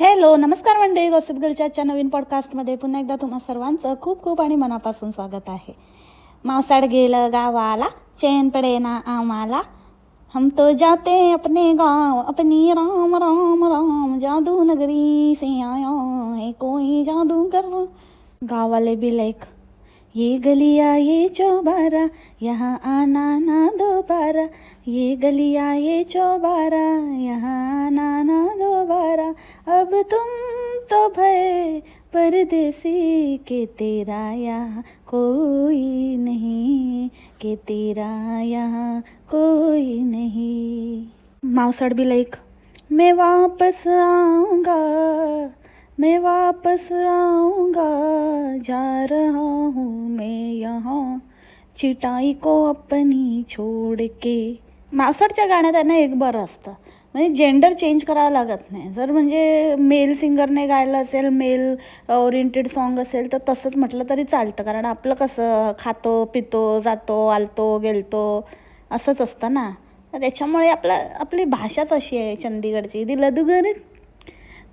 Hello नमस्कार मंडळी. Gossip गर्लच्या नवीन पॉडकास्टमध्ये पुन्हा एकदा तुम्हा सर्वांचं खूप खूप आणि मनापासून स्वागत आहे. मावसाड गेलं गावाला चैन पडे ना आम्हाला. हम तो जाते अपने गाव अपनी राम राम राम. जादू नगरी से आया है कोई जादूगर. गाँव गाववाले बी लाइक ये गलिया, ये चौबारा, यहाँ आना ना दोबारा। ये गलिया, ये चौबारा, यहाँ आना ना दोबारा। अब तुम तो भय परदेसी के तेरा यहाँ कोई नहीं, के तेरा यहाँ कोई नहीं। मावसड़ भी लाइक मैं वापस आऊँगा। मैं वापस आऊँगा जा रहा हूँ मैं यहाँ। चिटाई को अपनी छोड़ के। मावसाडच्या गाण्यात आहे ना एक बरं असतं. म्हणजे जेंडर चेंज करावं लागत नाही. जर म्हणजे मेल सिंगरने गायलं असेल मेल ओरिएंटेड सॉन्ग असेल तर तसंच म्हटलं तरी चालतं. कारण आपलं कसं खातो पितो जातो आलतो गेलतो असंच असतं ना. त्याच्यामुळे आपलं आपली भाषाच अशी आहे चंदीगडची. दिलदुगर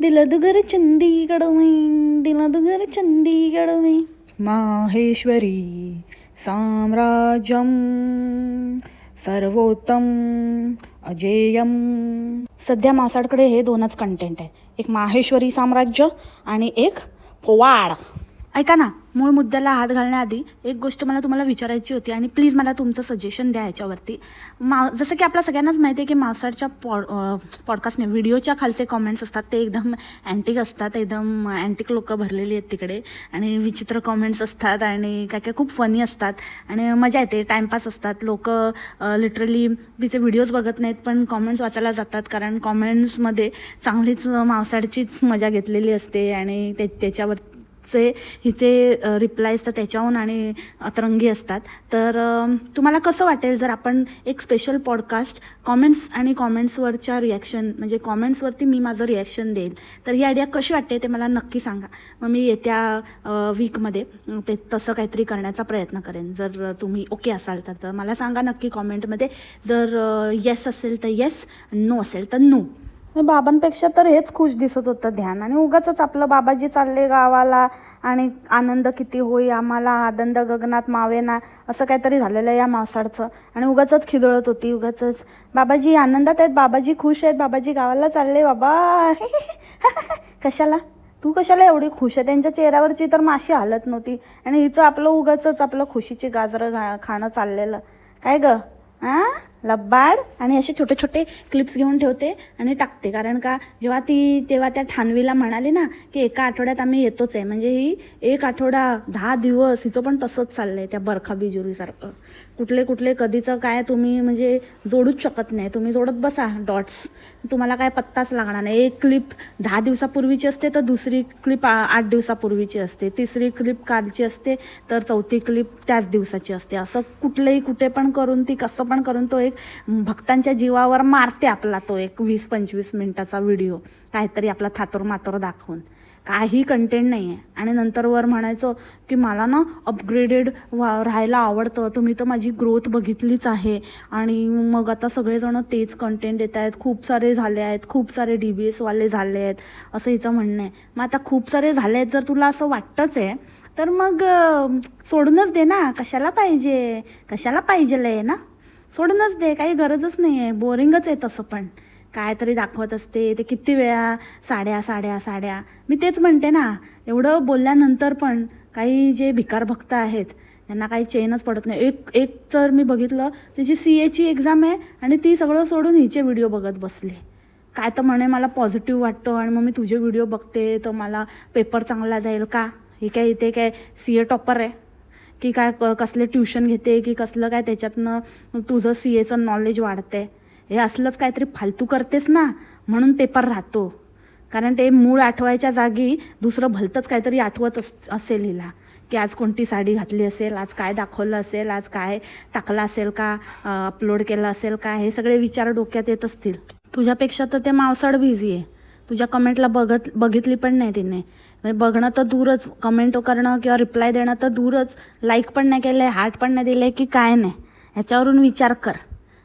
दिलदुगर चंदीगड में दिलदुगर चंदीगड में माहेश्वरी साम्राज्यम सर्वोत्तम अजेयम सध्या मासाडकडे हे दोनच कंटेंट आहे. एक माहेश्वरी साम्राज्य आणि एक पोवाड. ऐका ना मूळ मुद्द्याला हात घालण्याआधी एक गोष्ट मला तुम्हाला विचारायची होती आणि प्लीज मला तुमचं सजेशन द्या याच्यावरती. मा जसं की आपल्या सगळ्यांनाच माहिती आहे की मावसाडच्या पॉड पॉडकास्टने व्हिडिओच्या खालचे कॉमेंट्स असतात ते एकदम अँटिक असतात एकदम अँटिक लोकं भरलेली आहेत तिकडे. आणि विचित्र कॉमेंट्स असतात आणि काय काय खूप फनी असतात. आणि मजा येते टाईमपास असतात. लोक लिटरली तिचे व्हिडिओज बघत नाहीत पण कॉमेंट्स वाचायला जातात. कारण कॉमेंट्समध्ये चांगलीच मावसाडचीच मजा घेतलेली असते आणि ते त्याच्यावर चे हिचे रिप्लायज तर त्याच्याहून आणि अतरंगी असतात. तर तुम्हाला कसं वाटेल जर आपण एक स्पेशल पॉडकास्ट कॉमेंट्स आणि कॉमेंट्सवरच्या रिॲक्शन म्हणजे कॉमेंट्सवरती मी माझं रिॲक्शन देईल. तर ही आयडिया कशी वाटते ते मला नक्की सांगा. मग मी येत्या वीकमध्ये ते तसं काहीतरी करण्याचा प्रयत्न करेन. जर तुम्ही ओके असाल तर तर मला सांगा नक्की कॉमेंटमध्ये जर येस असेल तर येस नो असेल तर नो बाबांपेक्षा तर हेच खुश दिसत होतं ध्यान. आणि उगाच आपलं बाबाजी चालले गावाला आणि आनंद किती होई आम्हाला आनंद गगनात मावेना असं काहीतरी झालेलं आहे या मासाडचं. आणि उगाच खिदळत होती उगाच बाबाजी आनंदात आहेत बाबाजी खुश आहेत बाबाजी गावाला चालले बाबा. कशाला? तू कशाला एवढी खुश आहे? त्यांच्या चेहऱ्यावरची तर माशी हालत नव्हती. आणि हिचं आपलं उगाच आपलं खुशीची गाजरं घा खाणं चाललेलं. काय ग? हां लब्बाड आणि असे छोटे छोटे क्लिप्स घेऊन ठेवते आणि टाकते. कारण का जेव्हा ती तेव्हा त्या ठाणवीला म्हणाली ना की एका आठवड्यात आम्ही येतोच आहे. म्हणजे ही एक आठवडा दहा दिवस हिचं पण तसंच चाललं आहे त्या बरखा बिजुरीसारखं. कुठले कुठले कधीचं काय तुम्ही म्हणजे जोडूच शकत नाही. तुम्ही जोडत बसा डॉट्स तुम्हाला काय पत्ताच लागणार नाही. एक क्लिप दहा दिवसापूर्वीची असते तर दुसरी क्लिप आठ दिवसापूर्वीची असते. तिसरी क्लिप कालची असते तर चौथी क्लिप त्याच दिवसाची असते. असं कुठलंही कुठे पण करून ती कसं पण करून तो एक भक्तांच्या जीवावर मारते आपला तो एक वीस पंचवीस मिनिटाचा व्हिडिओ काहीतरी आपला थातोर मातोर दाखवून. काही कंटेंट नाही आहे आणि नंतर वर म्हणायचं की मला ना अपग्रेडेड वा राहायला आवडतं. तुम्ही तर माझी ग्रोथ बघितलीच आहे. आणि मग आता सगळेजण तेच कंटेंट देत आहेत. खूप सारे झाले आहेत. खूप सारे डी बी एसवाले झाले आहेत. असं हिचं म्हणणं आहे. मग आता खूप सारे झाले आहेत जर तुला असं वाटतंच आहे तर मग सोडूनच दे ना. कशाला पाहिजे? कशाला पाहिजे ना? सोडूनच दे काही गरजच नाही आहे बोरिंगच आहे तसं पण. काय तरी दाखवत असते ते किती वेळा साड्या साड्या साड्या. मी तेच म्हणते ना एवढं बोलल्यानंतर पण काही जे भिकार भक्त आहेत त्यांना काही चेनच पडत नाही. एक एक तर मी बघितलं तिची सी एची एक्झाम आहे आणि ती सगळं सोडून हिचे व्हिडिओ बघत बसली. काय तर म्हणे मला पॉझिटिव्ह वाटतं आणि मग मी तुझे व्हिडिओ बघते तर मला पेपर चांगला जाईल का? हे काय इथे काय सी ए टॉपर आहे? की काय क कसले ट्युशन घेते की कसलं काय त्याच्यातनं तुझं सी एचं नॉलेज वाढते हे असलंच काहीतरी फालतू करतेस ना म्हणून पेपर राहतो. कारण ते मूळ आठवायच्या जागी दुसरं भलतंच काहीतरी आठवत अस असेल हिला की आज कोणती साडी घातली असेल आज काय दाखवलं असेल आज काय टाकलं असेल का अपलोड केलं असेल का हे सगळे विचार डोक्यात येत असतील. तुझ्यापेक्षा तर ते मावसाड बिझी आहे. तुझ्या कमेंटला बघत बघितली पण नाही तिने. म्हणजे बघणं तर दूरच कमेंट करणं किंवा रिप्लाय देणं तर दूरच. लाईक पण नाही केलं आहे हार्ट पण नाही दिलं आहे की काय नाही. ह्याच्यावरून विचार कर.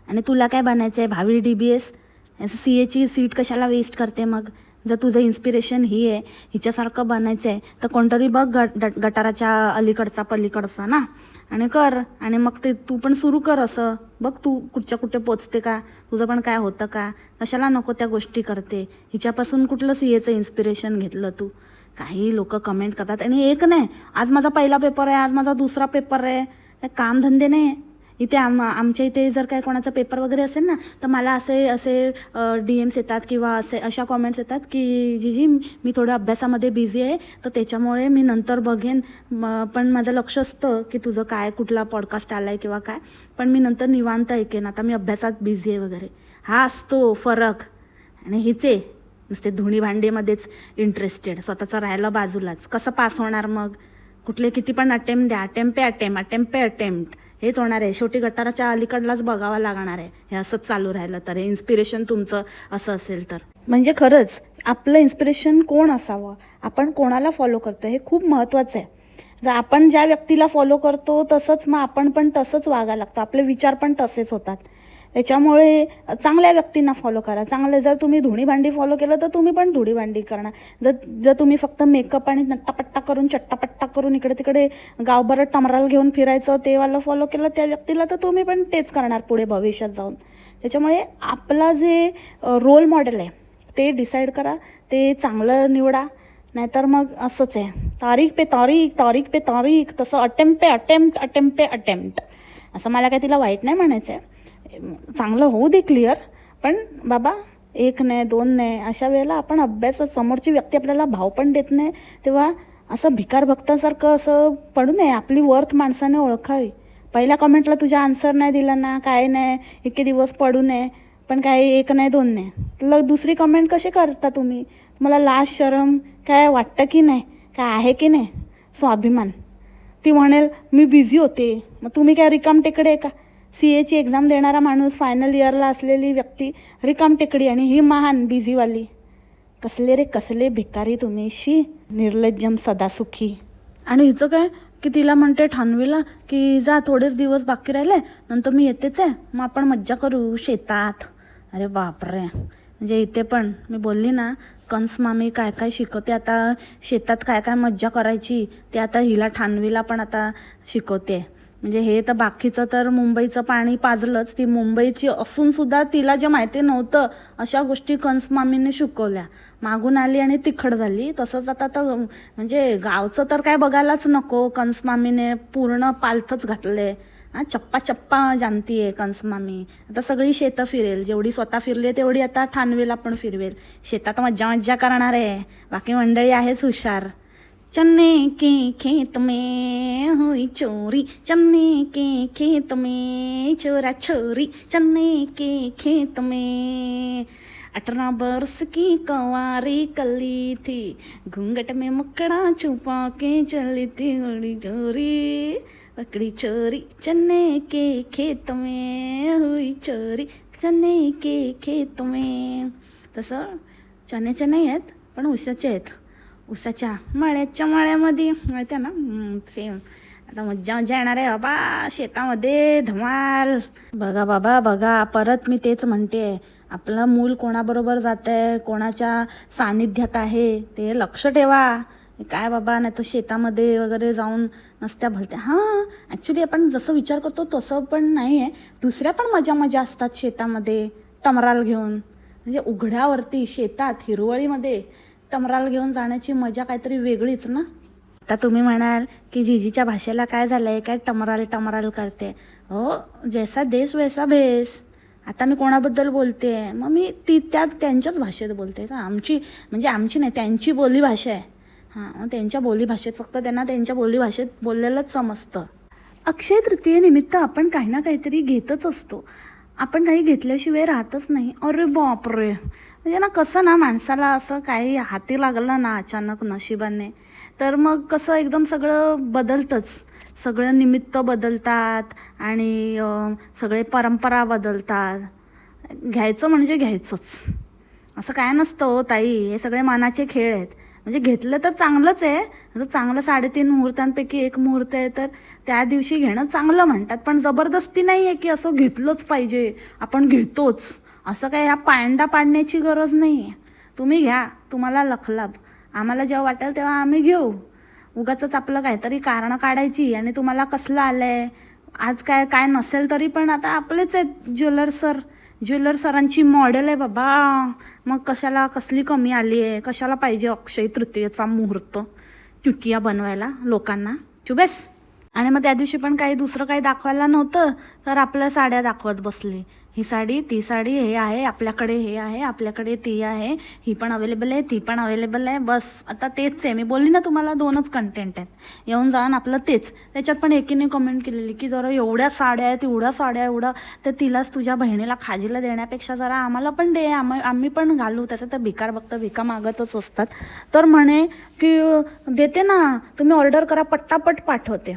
आणि तुला काय बनायचं आहे भावी डी बी एस सी एची सीट कशाला वेस्ट करते मग? जर तुझं इन्स्पिरेशन ही आहे हिच्यासारखं बनायचं आहे तर कोणतरी बघ गट गटाराच्या अलीकडचा पलीकडचा ना. आणि कर आणि मग ते तू पण सुरू कर असं. बघ तू कुठच्या कुठे पोचते का तुझं पण काय होतं का कशाला नको त्या गोष्टी करते. हिच्यापासून कुठलं सी एचं इन्स्पिरेशन घेतलं तू. काही लोक कमेंट करतात आणि एक नाही आज माझा पहिला पेपर आहे आज माझा दुसरा पेपर आहे. काय कामधंदे नाही. इथे आम आमच्या इथे जर काय कोणाचा पेपर वगैरे असेल ना तर मला असे असे डी एम्स येतात किंवा असे अशा कॉमेंट्स येतात की जीजी मी थोडं अभ्यासामध्ये बिझी आहे तर त्याच्यामुळे मी नंतर बघेन. पण माझं लक्ष असतं की तुझं काय कुठला पॉडकास्ट आला आहे किंवा काय. पण मी नंतर निवांत ऐकेन. आता मी अभ्यासात बिझी आहे वगैरे. हा असतो फरक. आणि हिचे नुसते धुणी भांडीमध्येच इंटरेस्टेड स्वतःचं राहायला बाजूलाच. कसं पास होणार मग? कुठले किती पण अटेम्प्ट द्या. अटेम्प पे अटेम्प्ट अटेम्प पे अटेम्प्ट हेच होणार आहे. शेवटी गटाराच्या अलीकडलाच बघावं लागणार आहे. हे असंच चालू राहिलं तर. हे इन्स्पिरेशन तुमचं असं असेल तर. म्हणजे खरंच आपलं इन्स्पिरेशन कोण असावं? आपण कोणाला फॉलो करतो हे खूप महत्त्वाचं आहे. जर आपण ज्या व्यक्तीला फॉलो करतो तसंच मग आपण पण तसंच वागायला लागतो. आपले विचार पण तसेच होतात. त्याच्यामुळे चांगल्या व्यक्तींना फॉलो करा. चांगले जर तुम्ही धुणी भांडी फॉलो केलं तर तुम्ही पण धुणी भांडी करणार. जर जर तुम्ही फक्त मेकअप आणि नट्टापट्टा करून चट्टापट्टा करून इकडे तिकडे गावभरात टमराल घेऊन फिरायचं तेवाला फॉलो केलं त्या व्यक्तीला तर तुम्ही पण तेच करणार पुढे भविष्यात जाऊन. त्याच्यामुळे आपला जे रोल मॉडेल आहे ते डिसाईड करा ते चांगलं निवडा नाहीतर मग असंच आहे. तारीख पे तारीख तारीख पे तारीख तसं अटेम्प्ट पे अटेम्प्ट अटेम्प्ट पे अटेम्प्ट असं मला काय तिला वाईट नाही म्हणायचं आहे चांगलं होऊ दे क्लिअर पण बाबा एक नाही दोन नाही अशा वेळेला आपण अभ्यासात समोरची व्यक्ती आपल्याला भाव पण देत नाही. तेव्हा असं भिकार भक्तासारखं असं पडू नये. आपली वर्थ माणसाने ओळखावी. पहिल्या कमेंटला तुझ्या आन्सर नाही दिला ना काय नाही इतके दिवस पडू नये पण काय एक नाही दोन नाही तर दुसरी कमेंट कशी करता तुम्ही? तुम्हाला लाज शरम काय वाटतं की नाही? काय आहे की नाही? स्वाभिमान. ती म्हणेल मी बिझी होते. मग तुम्ही काय रिकाम टेकडे का? सी एची एक्झाम देणारा माणूस फायनल इयरला असलेली व्यक्ती रिकाम टेकडी आणि ही महान बिझीवाली कसले रे कसले भिकारी तुम्ही शी निर्लज्जम सदासुखी. आणि हिचं काय? की तिला म्हणते ठाणवीला की जा थोडेच दिवस बाकी राहिले नंतर मी येतेच आहे. मग आपण मज्जा करू शेतात. अरे बापरे. म्हणजे इथे पण मी बोलली ना कंस मामी काय काय शिकवते आता? शेतात काय काय मज्जा करायची? ते आता हिला ठाणवीला पण आता शिकवते. म्हणजे हे तर बाकीचं तर मुंबईचं पाणी पाजलंच. ती मुंबईची असून सुद्धा तिला जे माहिती नव्हतं अशा गोष्टी कंसमामीने शिकवल्या. मागून आली आणि तिखट झाली. तसंच आता तर म्हणजे गावचं तर काय बघायलाच नको. कंस मामीने पूर्ण पालथच घातले. हा चप्पा चप्पा जाणती आहे कंस मामी आता सगळी शेतं फिरेल. जेवढी स्वतः फिरली आहे तेवढी आता ठाणवेला पण फिरवेल. शेतात मज्जा मज्जा करणार आहे. बाकी मंडळी आहेच हुशार. चने के खेत में हुई चोरी। चने के खेत में चोरा छोरी चने के खेत में अठारह बरस की कंवारी कली थी। घूंघट में मुकड़ा छुपा के चली थी उड़ी चोरी पकड़ी चोरी। चने के खेत में हुई चोरी। चने के खेत में। तसं चने नाही आहेत पण उशाचे आहेत उसाच्या मळ्याच्या मळ्यामध्ये माहिती आहे ना सेम आता मज्जा मज्जा येणार आहे. बाबा शेतामध्ये धमाल. बघा बाबा बघा परत मी तेच म्हणते. आपलं मूल कोणाबरोबर जात आहे कोणाच्या सानिध्यात आहे ते लक्ष ठेवा. काय बाबा नाही तर शेतामध्ये वगैरे जाऊन नसत्या भलत्या. हां ॲक्च्युली आपण जसं विचार करतो तसं पण नाही आहे दुसऱ्या पण मजा मजा असतात शेतामध्ये टमराल घेऊन. म्हणजे उघड्यावरती शेतात हिरवळीमध्ये. टमराल घेऊन जाण्याची मजा काहीतरी वेगळीच ना? आता तुम्ही म्हणाल की जिजीच्या भाषेला काय झालं आहे काय टमराल टमराल करते. हो जैसा देश वैसा भेस आता मी कोणाबद्दल बोलते? मग मी ती त्या त्यांच्याच भाषेत बोलते का आमची म्हणजे आमची नाही त्यांची बोली भाषा आहे. हां मग त्यांच्या बोली भाषेत फक्त त्यांना त्यांच्या बोली भाषेत बोललेलंच समजतं. अक्षय तृतीयेनिमित्त आपण काही ना काहीतरी घेतच असतो. आपण काही घेतल्याशिवाय राहतच नाही. अरे बापरे. म्हणजे ना कसं ना माणसाला असं काही हाती लागलं ना अचानक नशिबाने तर मग कसं एकदम सगळं बदलतंच. सगळं निमित्त बदलतात आणि सगळे परंपरा बदलतात. घ्यायचं म्हणजे घ्यायचंच. असं काय नसतं हो ताई. हे सगळे मानाचे खेळ आहेत. म्हणजे घेतलं तर चांगलंच आहे. जर चांगलं साडेतीन मुहूर्तांपैकी एक मुहूर्त आहे तर त्या दिवशी घेणं चांगलं म्हणतात. पण जबरदस्ती नाही आहे की असं घेतलंच पाहिजे आपण घेतोच. असं काय ह्या पायंडा पाडण्याची गरज नाही आहे. तुम्ही घ्या तुम्हाला लखलाभ. आम्हाला जेव्हा वाटेल तेव्हा आम्ही घेऊ. उगाच आपलं काहीतरी कारणं काढायची आणि तुम्हाला कसलं आलं आहे आज काय काय नसेल तरी पण आता आपलेच आहेत ज्वेलर सर. ज्वेलर सरांची मॉडेल आहे बाबा. मग कशाला कसली कमी आली आहे? कशाला पाहिजे अक्षय तृतीयेचा मुहूर्त? ट्युटिया बनवायला लोकांना. चुबेस. आणि मग त्या दिवशी पण काही दुसरं काही दाखवायला नव्हतं तर आपल्या साड्या दाखवत बसली. ही साडी ती साडी हे आहे आपल्याकडे हे आहे आपल्याकडे ती आहे. ही पण अवेलेबल आहे ती पण अवेलेबल आहे. बस आता तेच आहे. मी बोलली ना तुम्हाला दोनच कंटेंट आहेत. येऊन जाऊन आपलं तेच. त्याच्यात पण एकीने कमेंट केलेली की जरा एवढ्या साड्या आहेत एवढ्या साड्या एवढं तर तिलाच तुझ्या बहिणीला खाजीला देण्यापेक्षा जरा आम्हाला पण दे. आम आम्ही पण घालू. त्याचं तर भिकार बघतं भिका मागतच असतात. तर म्हणे की देते ना. तुम्ही ऑर्डर करा पट्टापट पाठवते.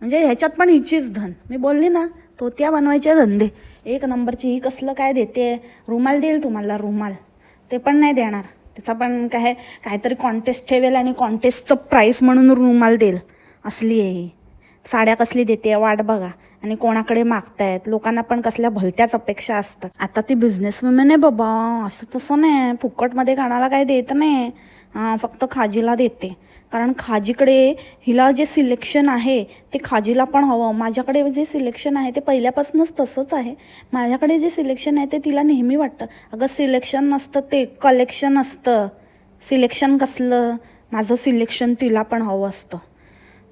म्हणजे ह्याच्यात पण हिचीच धन. मी बोलली ना तोत्या बनवायचे धंदे. एक नंबरची ही कसलं काय देते? रुमाल देईल तुम्हाला रुमाल. ते पण नाही देणार. त्याचा पण काय काहीतरी कॉन्टेस्ट ठेवेल आणि कॉन्टेस्टचं प्राईस म्हणून रुमाल देईल. असली आहे ही. साड्या कसली देते? वाट बघा. आणि कोणाकडे मागतायत? लोकांना पण कसल्या भलत्याच अपेक्षा असतात. आता ती बिझनेस वुमेन आहे बाबा. असं तसं नाही. फुकटमध्ये कानाला काही देत नाही. फक्त खाजीला देते. कारण खाजीकडे हिला जे सिलेक्शन आहे ते खाजीला पण हवं. माझ्याकडे जे सिलेक्शन आहे ते पहिल्यापासूनच तसंच आहे. माझ्याकडे जे सिलेक्शन आहे ते तिला नेहमी वाटतं. अगं सिलेक्शन नसतं ते कलेक्शन असतं. सिलेक्शन कसलं? माझं सिलेक्शन तिला पण हवं असतं.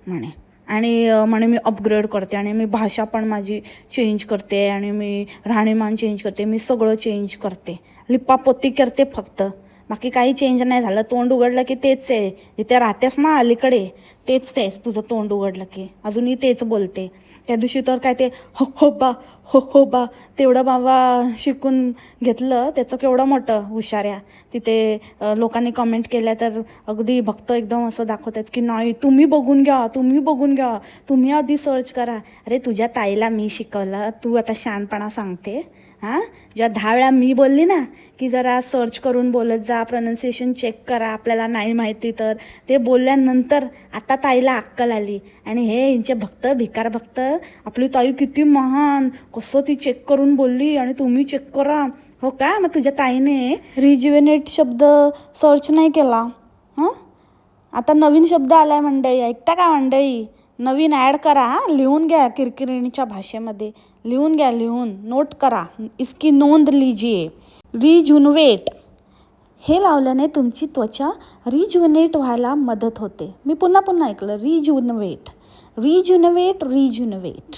म्हणे. आणि म्हणे मी अपग्रेड करते आणि मी भाषा पण माझी चेंज करते आणि मी राहणीमान चेंज करते. मी सगळं चेंज करते. लिपापोती करते फक्त. बाकी काही चेंज नाही झालं. तोंड उघडलं की तेच आहे. जिथे राहतेस ना अलीकडे. तेच आहे तुझं तोंड उघडलं की. अजूनही तेच बोलते. त्या दिवशी तर काय ते हो हो बा हो हो बा तेवढं बाबा शिकून घेतलं. त्याचं केवढं मोठं हुशाऱ्या तिथे लोकांनी कमेंट केल्या तर अगदी भक्त एकदम असं दाखवतात की नाही तुम्ही बघून घ्या तुम्ही बघून घ्या. तुम्ही आधी सर्च करा. अरे तुझ्या ताईला मी शिकवलं. तू आता शहाणपणा सांगते. हां? जेव्हा दहा वेळा मी बोलली ना की जरा सर्च करून बोलत जा प्रोनाऊन्सिएशन चेक करा आपल्याला नाही माहिती तर. ते बोलल्यानंतर आता ताईला अक्कल आली. आणि हे यांचे भक्त भिकार भक्त आपली ताई किती महान कसं ती चेक करून बोलली आणि तुम्ही चेक करा. हो का? मग तुझ्या ताईने रिज्युएनेट शब्द सर्च नाही केला. हां? आता नवीन शब्द आलाय मंडळी. ऐकता का मंडळी? नवीन ॲड करा हां. लिहून घ्या किरकिरणीच्या भाषेमध्ये. लिहून घ्या लिहून. नोट करा. इसकी नोंद लिजिए. रिजुनवेट हे लावल्याने तुमची त्वचा रिज्युनेट व्हायला मदत होते. मी पुन्हा पुन्हा ऐकलं. रिज्युनवेट रिज्युनवेट रिज्युनवेट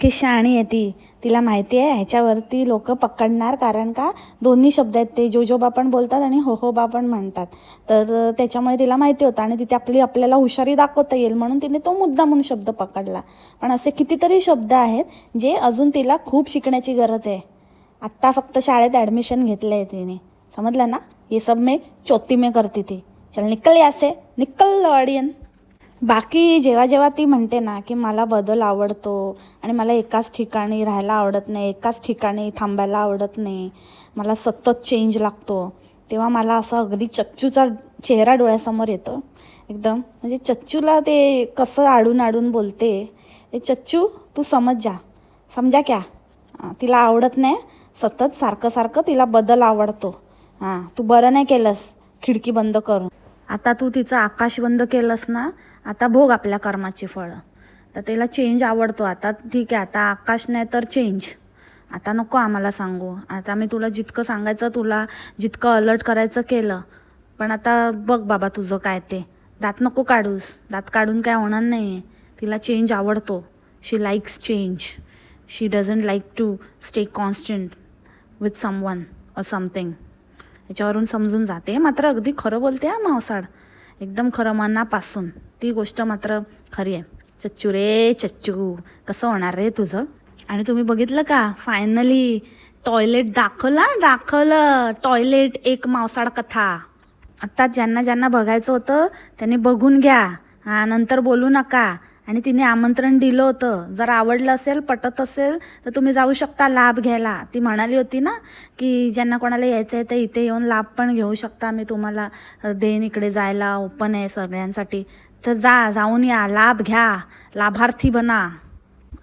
की शाणी आहे ती. तिला माहिती आहे ह्याच्यावरती लोक पकडणार कारण का? दोन्ही शब्द आहेत ते. जोजोबा पण बोलतात आणि होहोबा पण म्हणतात. तर त्याच्यामुळे तिला माहिती होतं आणि तिथे आपली आपल्याला हुशारी दाखवता येईल म्हणून तिने तो मुद्दा म्हणून शब्द पकडला. पण असे कितीतरी शब्द आहेत जे अजून तिला खूप शिकण्याची गरज आहे. आत्ता फक्त शाळेत ॲडमिशन घेतलं आहे तिने. समजलं ना? हे सब मे चौथी में करती थी. चल निकल यासे से. निकल ऑडियन बाकी जेव्हा जेव्हा ती म्हणते ना की मला बदल आवडतो आणि मला एकाच ठिकाणी राहायला आवडत नाही एकाच ठिकाणी थांबायला आवडत नाही मला सतत चेंज लागतो तेव्हा मला असं अगदी चच्चूचा चेहरा डोळ्यासमोर येतो. एकदम. म्हणजे चच्चूला ते कसं आडून आडून बोलते ए चच्चू तू समज जा. समजा क्या. तिला आवडत नाही. सतत सारखं सारखं तिला बदल आवडतो. हां तू बरं नाही केलंस. खिडकी बंद करून. आता तू तिचं आकाश बंद केलंस ना आता भोग आपल्या कर्माची फळं. तर त्याला चेंज आवडतो. आता ठीक आहे आता आकाश नाही तर चेंज आता नको आम्हाला सांगू. आता मी तुला जितकं सांगायचं तुला जितकं अलर्ट करायचं केलं. पण आता बघ बाबा तुझं काय ते. दात नको काढूस. दात काढून काय होणार नाही तिला चेंज आवडतो. She likes change she doesn't like to stay constant with someone or something याच्यावरून समजून जाते. मात्र अगदी खरं बोलते हा मावसाड एकदम खरं मनापासून. ती गोष्ट मात्र खरी आहे. चच्चू रे चच्चू. कसं होणार रे तुझं? आणि तुम्ही बघितलं का? फायनली टॉयलेट दाखवला दाखवलं टॉयलेट एक मावसाळ कथा. आत्ता ज्यांना ज्यांना बघायचं होतं त्यांनी बघून घ्या. हा नंतर बोलू नका. आणि तिने आमंत्रण दिलं होतं. जर आवडलं असेल पटत असेल तर तुम्ही जाऊ शकता लाभ घ्यायला. ती म्हणाली होती ना की ज्यांना कोणाला यायचं आहे ते इथे येऊन लाभ पण घेऊ शकता. मी तुम्हाला देन देईन इकडे जायला. ओपन आहे सगळ्यांसाठी. तर जा जाऊन या. लाभ घ्या. लाभार्थी बना.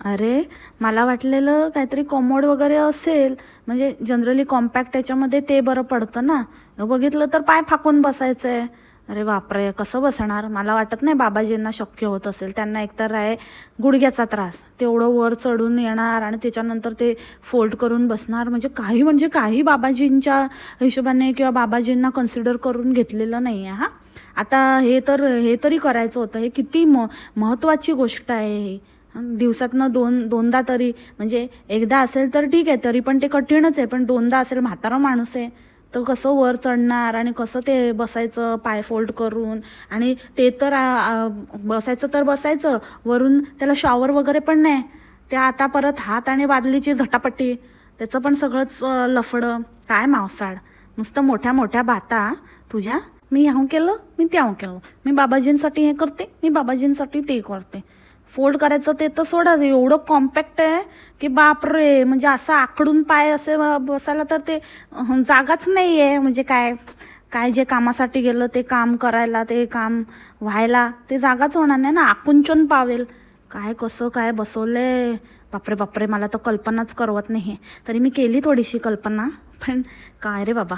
अरे मला वाटलेलं काहीतरी कॉमोड वगैरे असेल. म्हणजे जनरली कॉम्पॅक्ट याच्यामध्ये ते बरं पडतं ना. बघितलं तर पाय फाकून बसायचं आहे अरे बापरे कसं बसणार? मला वाटत नाही बाबाजींना शक्य होत असेल. त्यांना एकतर आहे गुडघ्याचा त्रास. तेवढं वर चढून येणार आणि त्याच्यानंतर ते फोल्ड करून बसणार. म्हणजे काही म्हणजे काही बाबाजींच्या हिशोबाने किंवा बाबाजींना कन्सिडर करून घेतलेलं नाही आहे हां. आता हे तर हे तरी करायचं होतं. हे किती म महत्त्वाची गोष्ट आहे ही. दिवसातनं दोन दोनदा तरी म्हणजे एकदा असेल तर ठीक आहे तरी पण ते कठीणच आहे. पण दोनदा असेल म्हातारा माणूस आहे. तर कसं वर चढणार आणि कसं ते बसायचं पाय फोल्ड करून? आणि ते तर बसायचं तर बसायचं वरून त्याला शॉवर वगैरे पण नाही. ते आता परत हात आणि बादलीची झटापट्टी त्याचं पण सगळंच लफडं. काय मावसाड नुसतं मोठ्या मोठ्या बाता. तुझ्या? मी ह्याहून केलं मी त्याहून केलं. मी बाबाजींसाठी हे करते मी बाबाजींसाठी ते करते. फोल्ड करायचं ते तर सोडा एवढं कॉम्पॅक्ट आहे की बापरे म्हणजे असं आकडून पाय असे बसायला तर ते जागाच नाही आहे म्हणजे काय काय जे कामासाठी गेलं ते काम करायला ते काम व्हायला ते जागाच होणार नाही ना. आकुंचन पावेल. काय कसं काय बसवलंय? बापरे बापरे मला तर कल्पनाच करवत नाही तरी मी केली थोडीशी कल्पना पण काय रे बाबा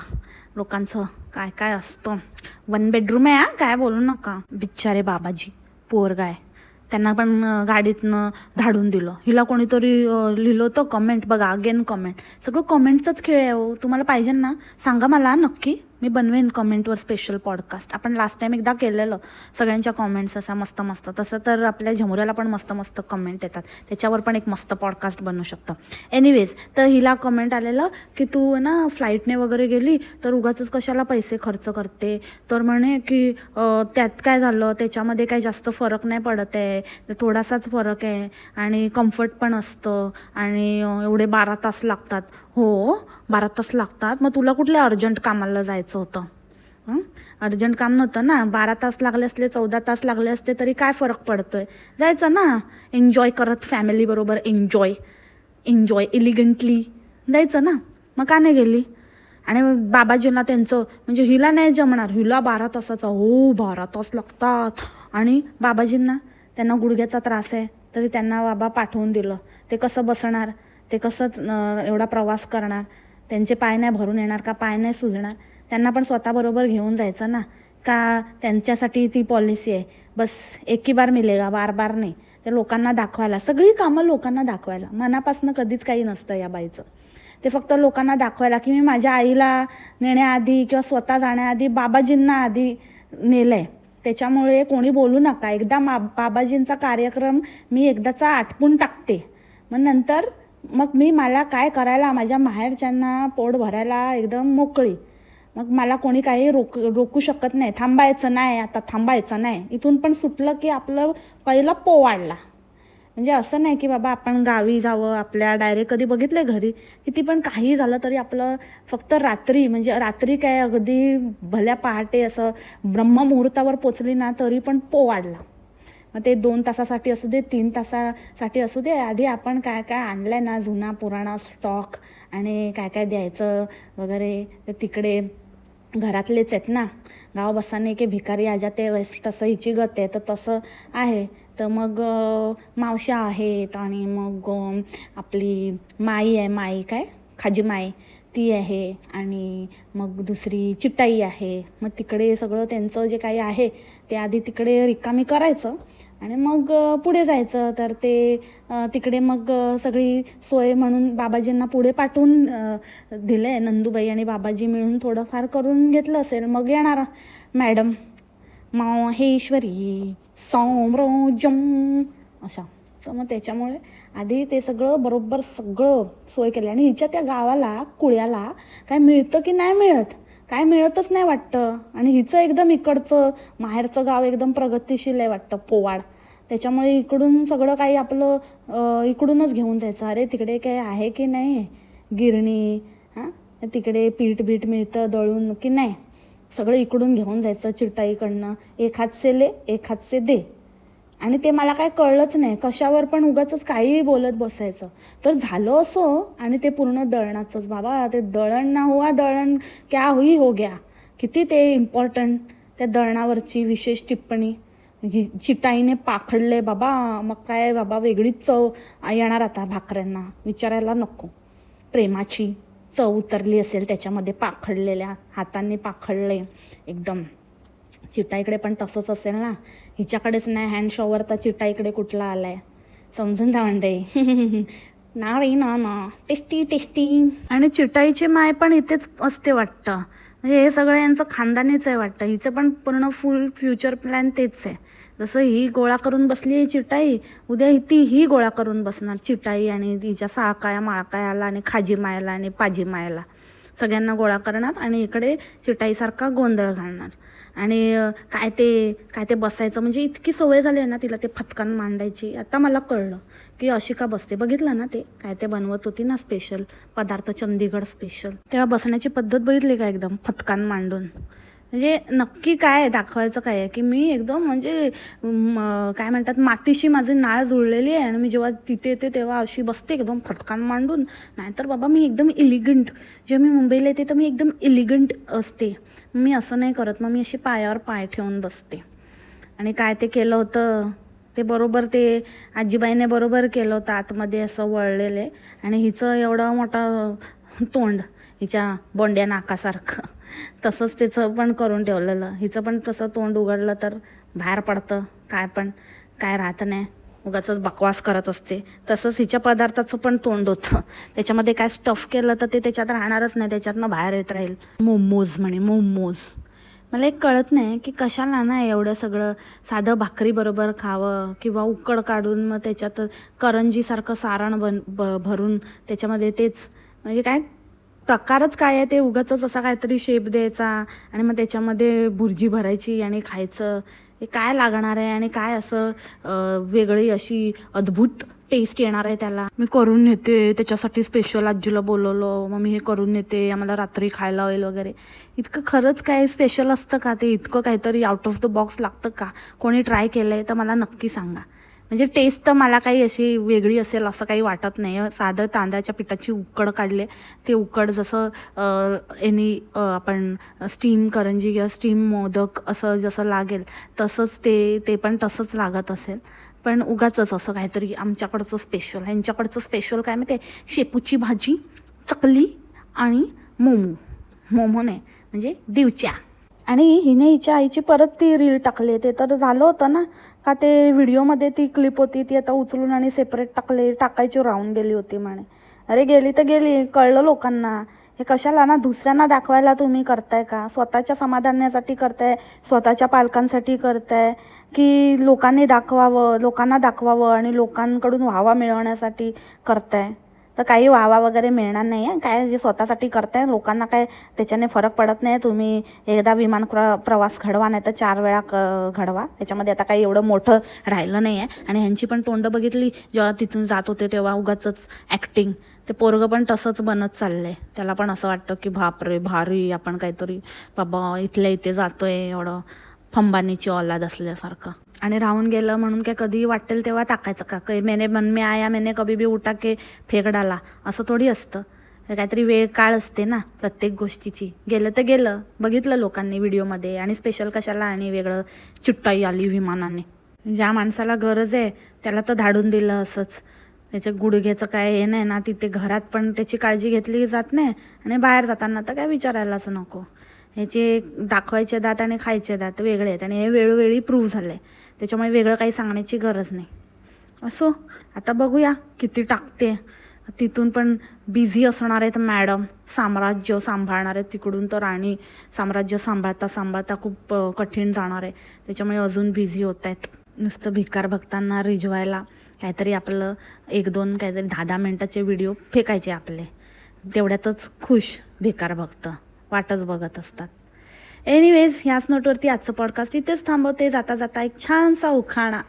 लोकांचं काय काय असतं. वन बेडरूम आहे हा? काय बोलू नका. बिचारे बाबाजी पोर गाय त्यांना पण गाडीतनं धाडून दिलं. हिला कोणीतरी लिहिलं होतं कमेंट बघा अगेन कमेंट सगळं कमेंटचाच खेळ आहे हो. तुम्हाला पाहिजे ना? सांगा मला नक्की. मी बनवेन कमेंटवर स्पेशल पॉडकास्ट आपण लास्ट टाइम एकदा केलेलं. सगळ्यांच्या कॉमेंट्स असा मस्त मस्त. तसं तर आपल्या झमुऱ्याला पण मस्त मस्त कमेंट येतात. त्याच्यावर पण एक मस्त पॉडकास्ट बनवू शकतं. एनिवेज तर हिला कमेंट आलेलं की तू ना फ्लाईटने वगैरे गेली तर उगाच कशाला पैसे खर्च करते? तर म्हणे की त्यात काय झालं? त्याच्यामध्ये काय जास्त फरक नाही पडत आहे. थोडासाच फरक आहे. आणि कम्फर्ट पण असतं. आणि एवढे बारा तास लागतात. हो बारा तास लागतात. मग तुला कुठल्या अर्जंट कामाला जायचं होतं? अर्जंट काम नव्हतं ना? बारा तास लागले असले चौदा तास लागले असते तरी काय फरक पडतोय? जायचं ना? एन्जॉय करत फॅमिलीबरोबर एन्जॉय एन्जॉय एलिगंटली जायचं ना? मग का नाही गेली? आणि मग बाबाजींना त्यांचं म्हणजे हिला नाही जमणार. हिला बारा तासाचा हो बारा तास लागतात. आणि बाबाजींना त्यांना गुडघ्याचा त्रास आहे तरी त्यांना बाबा पाठवून दिलं. ते कसं बसणार? ते कसं एवढा प्रवास करणार? त्यांचे पाय नाही भरून येणार का? पाय नाही सुजणार? त्यांना पण स्वतःबरोबर घेऊन जायचं ना? का त्यांच्यासाठी ती पॉलिसी आहे? बस एकी बार मिलेगा बार बार नाही. ते लोकांना दाखवायला सगळी कामं लोकांना दाखवायला. मनापासून कधीच काही नसतं या बाईचं. ते फक्त लोकांना दाखवायला की मी माझ्या आईला नेण्याआधी किंवा स्वतः जाण्याआधी बाबाजींना आधी नेलं आहे त्याच्यामुळे कोणी बोलू नका. एकदा मा बाबाजींचा कार्यक्रम मी एकदाचा आटपून टाकते. मग नंतर मग मी मला काय करायला माझ्या माहेरच्यांना पोट भरायला एकदम मोकळी. मग मला कोणी काही रोक रोकू शकत नाही. थांबायचं नाही आता थांबायचं नाही. इथून पण सुटलं की आपलं पहिला पोवाडला. म्हणजे असं नाही की बाबा आपण गावी जावं आपल्या डायरेक्ट कधी बघितलं घरी. किती पण काही झालं तरी आपलं फक्त रात्री म्हणजे रात्री काय अगदी भल्या पहाटे असं ब्रह्ममुहूर्तावर पोचली ना तरी पण पोवाडला. मग ते दोन तासासाठी असू दे तीन तासासाठी असू दे आधी आपण काय काय आणलं आहे ना जुना पुराणा स्टॉक आणि काय काय द्यायचं वगैरे तर तिकडे घरातलेच आहेत ना. गाव बसाने की भिकारी आजाते वैस तसं हिची गत आहे तर तसं आहे. तर मग मावशा आहेत आणि मग आपली माई आहे माई काय? खाजी माई ती आहे आणि मग दुसरी चिटाई आहे. मग तिकडे सगळं त्यांचं जे काही आहे ते आधी तिकडे रिकामी करायचं आणि मग पुढे जायचं. तर ते तिकडे मग सगळी सोय म्हणून बाबाजींना पुढे पाठवून दिलं आहे नंदूबाई आणि बाबाजी मिळून थोडंफार करून घेतलं असेल. मग येणार मॅडम. माहेश्वरी सौम्रजम अशा. तर मग त्याच्यामुळे आधी ते सगळं बरोबर सगळं सोय केली आणि हिच्या त्या गावाला कुळ्याला काय मिळतं की नाही मिळत? काय मिळतच नाही वाटतं. आणि हिचं एकदम इकडचं माहेरचं गाव एकदम प्रगतिशील आहे वाटतं पोवाड. त्याच्यामुळे इकडून सगळं काही आपलं इकडूनच घेऊन जायचं. अरे तिकडे काय आहे की नाही? गिरणी हां? तिकडे पीठ बीठ मिळतं दळून की नाही? सगळं इकडून घेऊन जायचं चिटाईकडनं. एक हातचे ले एक हातचे दे. आणि ते मला काय कळलंच नाही. कशावर पण उगाच काहीही बोलत बसायचं. तर झालं असो आणि ते पूर्ण दळणाचंच. बाबा ते दळण ना हुआ दळण क्या हुई हो गया. किती ते इम्पॉर्टंट त्या दळणावरची विशेष टिप्पणी. ही चिटाईने पाखडले बाबा मग काय बाबा वेगळीच चव येणार आता भाकऱ्यांना. विचारायला नको. प्रेमाची चव उतरली असेल त्याच्यामध्ये पाखडलेल्या हातांनी पाखडले. एकदम. चिटाईकडे पण तसंच असेल ना. हिच्याकडेच नाही हँड शॉवर तर चिटाईकडे कुठला आलाय? समजून जा म्हणते. ना रे ना ना. Tasty tasty. आणि चिटाईची माय पण इथेच असते वाटतं. म्हणजे हे सगळं यांचं खानदानीच आहे वाटतं. हिचं पण पूर्ण फुल फ्युचर प्लॅन तेच आहे. जसं ही गोळा करून बसली आहे चिटाई उद्या ती ही गोळा करून बसणार चिटाई आणि तिच्या साळकाया माळकायाला आणि खाजी मायाला आणि पाजी मायाला सगळ्यांना गोळा करणार आणि इकडे चिटाईसारखा गोंधळ घालणार. आणि काय ते काय ते बसायचं म्हणजे इतकी सवय झाली आहे ना तिला ते फतकान मांडायची. आता मला कळलं की अशी का बसते. बघितलं ना ते? काय ते बनवत होती ना स्पेशल पदार्थ चंदीगड स्पेशल तेव्हा बसण्याची पद्धत बघितली का एकदम? फतकान मांडून. म्हणजे नक्की काय आहे, दाखवायचं काय आहे की मी एकदम म्हणजे काय म्हणतात मातीशी माझी नाळ जुळलेली आहे आणि मी जेव्हा तिथे येते तेव्हा अशी बसते एकदम फटकान मांडून. नाहीतर बाबा मी एकदम इलिगंट जेव्हा मी मुंबईला येते तर मी एकदम इलिगंट असते. मी असं नाही करत मग मी अशी पायावर पाय ठेवून बसते. आणि काय ते केलं होतं ते बरोबर ते आजीबाईने बरोबर केलं होतं आतमध्ये असं वळलेले. आणि हिचं एवढं मोठं तोंड हिच्या बोंड्या नाकासारखं. तसंच त्याचं पण करून ठेवलेलं. हिचं पण तसं तोंड उघडलं तर बाहेर पडतं. काय पण काय राहतं नाही. उगाच बकवास करत असते. तसंच हिच्या पदार्थाचं पण तोंड होतं. त्याच्यामध्ये काय स्टफ केलं तर ते त्याच्यात राहणारच नाही. त्याच्यातनं बाहेर येत राहील. मोमोज म्हणे मोमोज. मला एक कळत नाही की कशाला ना एवढं सगळं साधं भाकरीबरोबर खावं किंवा उकड काढून मग त्याच्यात करंजीसारखं सारण बन ब भरून त्याच्यामध्ये तेच म्हणजे काय प्रकारच काय आहे ते उगाच असा काहीतरी शेप द्यायचा आणि मग त्याच्यामध्ये भुर्जी भरायची आणि खायचं. हे काय लागणार आहे आणि काय असं वेगळी अशी अद्भुत टेस्ट येणार आहे त्याला? मी करून नेते त्याच्यासाठी स्पेशल आजीला बोलवलं. मग मी हे करून नेते आम्हाला रात्री खायला होईल वगैरे. इतकं खरंच काय स्पेशल असतं का? ते इतकं काहीतरी आउट ऑफ द बॉक्स लागतं का? कोणी ट्राय केलं आहे तर मला नक्की सांगा. म्हणजे टेस्ट तर मला काही अशी वेगळी असेल असं काही वाटत नाही. साधं तांदळाच्या पिठाची उकड काढले ते उकड जसं एनी यानी आपण स्टीम करंजी किंवा स्टीम मोदक असं जसं लागेल तसंच ते ते पण तसंच लागत असेल. पण उगाचंच असं काहीतरी आमच्याकडचं स्पेशल ह्यांच्याकडचं स्पेशल काय माहिती आहे शेपूची भाजी चकली आणि मोमो. मोमो नाही म्हणजे दिवच्या. आणि हिने हिच्या आईची परत ती रील टाकली ते तर झालं होतं ना. का ते व्हिडिओमध्ये ती क्लिप होती ती आता उचलून आणि सेपरेट टाकले टाकायची राहून गेली होती म्हणे. अरे गेली तर गेली कळलं लोकांना. हे कशाला ना दुसऱ्यांना दाखवायला तुम्ही करताय का? स्वतःच्या समाधानासाठी करताय स्वतःच्या पालकांसाठी करताय की लोकांनी दाखवावं लोकांना दाखवावं आणि लोकांकडून व्हावा मिळवण्यासाठी करताय? तर काही वावा वगैरे मिळणार नाही आहे काय जे स्वतःसाठी करताय लोकांना काय त्याच्याने फरक पडत नाही. तुम्ही एकदा विमान प्र प्रवास घडवा नाही तर चार वेळा क घडवा. त्याच्यामध्ये आता काही एवढं मोठं राहिलं नाही आहे आणि ह्यांची पण तोंड बघितली जेव्हा तिथून जात होते तेव्हा उगाचंच ॲक्टिंग ते पोरगं पण तसंच बनत चाललंय. त्याला पण असं वाटतं की बापरे भारी आपण काहीतरी बाबा इथल्या इथे जातोय एवढं फंबानीची औलाद असल्यासारखं. आणि राहून गेलं म्हणून काय कधी वाटेल तेव्हा टाकायचं. का काही मेने मन मे आया मेने कभी बी उठा के फेक डाला असं थोडी असतं. काहीतरी वेळ काळ असते ना प्रत्येक गोष्टीची. गेलं तर गेलं. बघितलं लोकांनी व्हिडिओमध्ये. आणि स्पेशल कशाला आणि वेगळं चिट्टाई आली विमानाने. ज्या माणसाला गरज आहे त्याला तर धाडून दिलं असंच. त्याच्या गुडघ्याचं काय हे नाही ना तिथे घरात पण त्याची काळजी घेतली जात नाही. आणि बाहेर जाताना तर काय विचारायलाच नको. ह्याचे दाखवायचे दात आणि खायचे दात वेगळे आहेत. आणि हे वेळोवेळी प्रूव्ह झाले त्याच्यामुळे वेगळं काही सांगण्याची गरज नाही. असो आता बघूया किती टाकते. तिथून पण बिझी असणार आहेत मॅडम साम्राज्य सांभाळणार आहेत. तिकडून तर आणि साम्राज्य सांभाळता सांभाळता खूप कठीण जाणार आहे. त्याच्यामुळे अजून बिझी होत आहेत. नुसतं भिकार भक्तांना रिजवायला काहीतरी आपलं एक दोन काहीतरी दहा दहा मिनटाचे व्हिडिओ फेकायचे आपले. तेवढ्यातच खुश भिकार भक्त. वाटच बघत असतात. एनिवेज ह्याच नोटवरती आजचं पॉडकास्ट इथेच थांबवते. जाता जाता एक छानसा उखाणा.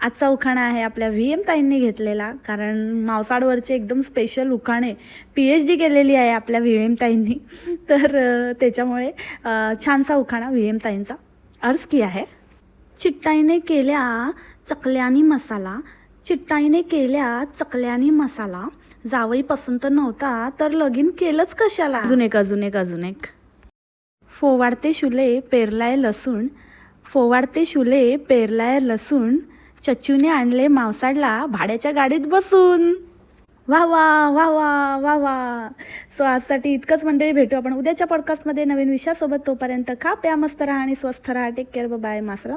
आजचा उखाणा आहे आपल्या व्ही एम ताईंनी घेतलेला कारण मावसाडवरचे एकदम स्पेशल उखाणे पी एच डी केलेली आहे आपल्या व्ही एम ताईंनी. तर त्याच्यामुळे छानसा उखाणा व्ही एम ताईंचा अर्ज की आहे. चिट्टाईने केल्या चकल्यानी मसाला. चिट्टाईने केल्या चकल्यानी मसाला. जावई पसंत नव्हता तर लगीन केलंच कशाला? अजून एक अजून एक अजून एक. फोवाडते शुले पेरलाय लसूण. फोवाडते शुले पेरलाय लसूण. चच्चूने आणले मावसाडला भाड्याच्या गाडीत बसून. वा वा वा वा वा वा. सो आजसाठी इतकंच मंडळी भेटू आपण उद्याच्या पॉडकास्टमध्ये नवीन विषयासोबत तोपर्यंत खा प्या मस्त राहा आणि स्वस्थ राहा. Take care bye मासरा